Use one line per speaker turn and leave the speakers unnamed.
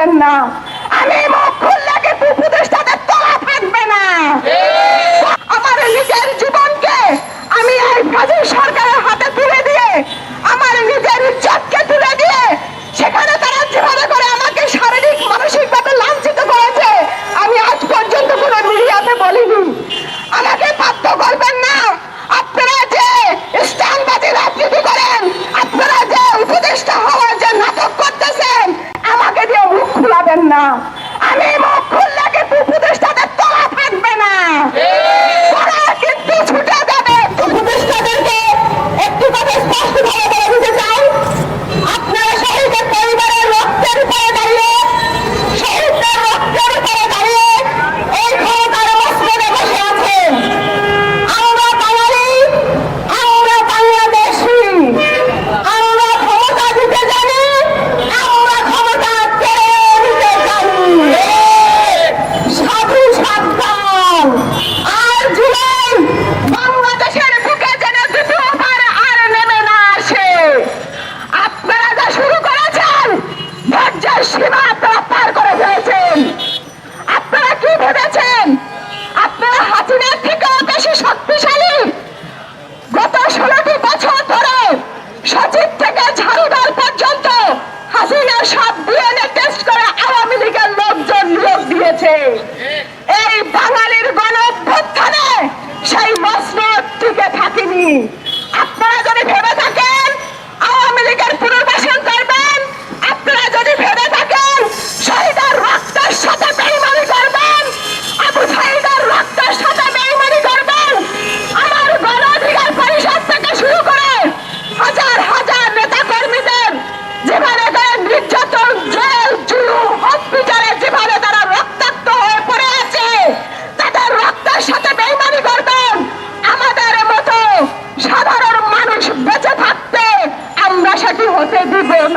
পাবেন না। আমি মুখ খুললে উপদেষ্টা i'm Anima সচিব থেকে ঝাড়ু 我这辈子有